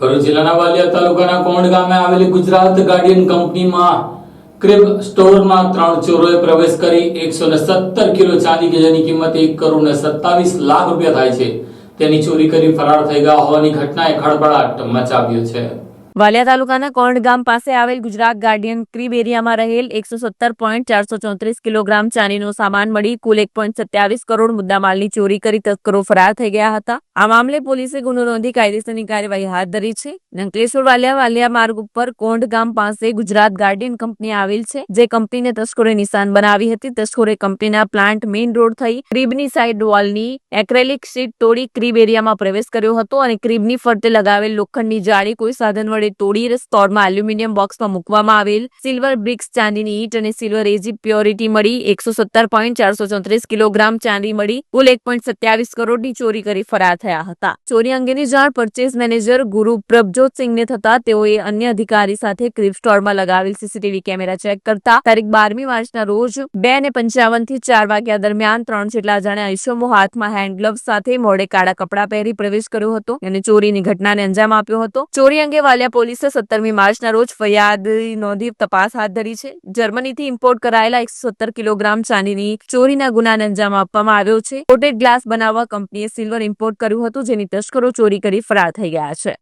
ભરૂચ જિલ્લાના વાલિયા તાલુકાના કોંડ ગામે આવેલી ગુજરાત ગાર્ડિયન કંપનીમાં ક્રિબ સ્ટોરમાં ત્રણ ચોરોએ પ્રવેશ કરી એકસો ને સત્તર કિલો ચાંદી કે જેની કિંમત એક કરોડ ને સત્તાવીસ લાખ રૂપિયા થાય છે. તેની ચોરી કરી ફરાર થઈ ગયા હોવાની ઘટનાએ ખળભળાટ મચાવ્યો છે. વાલિયા તાલુકાના કોંડ ગામ પાસે આવેલ ગુજરાત ગાર્ડિયન ક્રીબ એરિયામાં રહેલ એકસો સત્તર પોઈન્ટ ચારસો ચોત્રીસ કિલોગ્રામ ચાંદીનો સામાન મળી કુલ એક પોઈન્ટ સત્યાવીસ કરોડ મુદ્દામાલની ચોરી કરી તસ્કરો ફરાર થઈ ગયા હતા. આ મામલે પોલીસે ગુનો નોંધી કાયદેસરની કાર્યવાહી હાથ ધરી છે. અંકલેશ્વર વાલિયા વાલિયા માર્ગ ઉપર કોંડ ગામ પાસે ગુજરાત ગાર્ડિયન કંપની આવેલ છે, જે કંપનીને તસ્કરોએ નિશાન બનાવી હતી. તસ્કરોએ કંપનીના પ્લાન્ટ મેઇન રોડ થઈ ક્રીબની સાઇડ વોલની એક્રેલિક શીટ તોડી ક્રીબ એરિયામાં પ્રવેશ કર્યો હતો અને ક્રીબની ફરતે લગાવેલ લોખંડની જાળી કોઈ સાધન વડે તોડી સ્ટોરમાં એલ્યુમિનિયમ બોક્સમાં મૂકવામાં આવેલ સિલ્વર બ્રિક્સ ચાંદીની ઈટ અને સિલ્વર એજી પ્યોરિટી મળી, એકસો સત્તર પોઈન્ટ ચારસો ચોત્રીસ કિલોગ્રામ ચાંદી મળી, કુલ એક પોઈન્ટ સત્યાવીસ કરોડની ચોરી કરી ફરાર થયા હતા. ચોરી અંગેની જાણ પરચેસ મેનેજર ગુરુ પ્રભજોત થતા તેઓએ અન્ય અધિકારી સાથે ક્રિપ સ્ટોરમાં લગાવેલ સીસીટીવી કેમેરા ચેક કરતા તારીખ બારમી માર્ચના રોજ બે ને પંચાવનથી ચાર વાગ્યા દરમિયાન ત્રણ જેટલા જણે ઈસમો હાથમાં હેન્ડ ગ્લવ સાથે મોડે કાળા કપડાં પહેરી પ્રવેશ કર્યો હતો અને ચોરીની ઘટનાને અંજામ આપ્યો હતો. ચોરી અંગે વાલિયા પોલીસે સત્તરમી માર્ચના રોજ ફરિયાદ નોંધી તપાસ હાથ ધરી છે. જર્મનીથી ઇમ્પોર્ટ કરાયેલા એકસો સત્તર કિલોગ્રામ ચાંદીની ચોરીના ગુનાને અંજામ આપવામાં આવ્યો છે. કોટેડ ગ્લાસ બનાવવા કંપનીએ સિલ્વર ઇમ્પોર્ટ કર્યું હતું, જેની તસ્કરો ચોરી કરી ફરાર થઈ ગયા છે.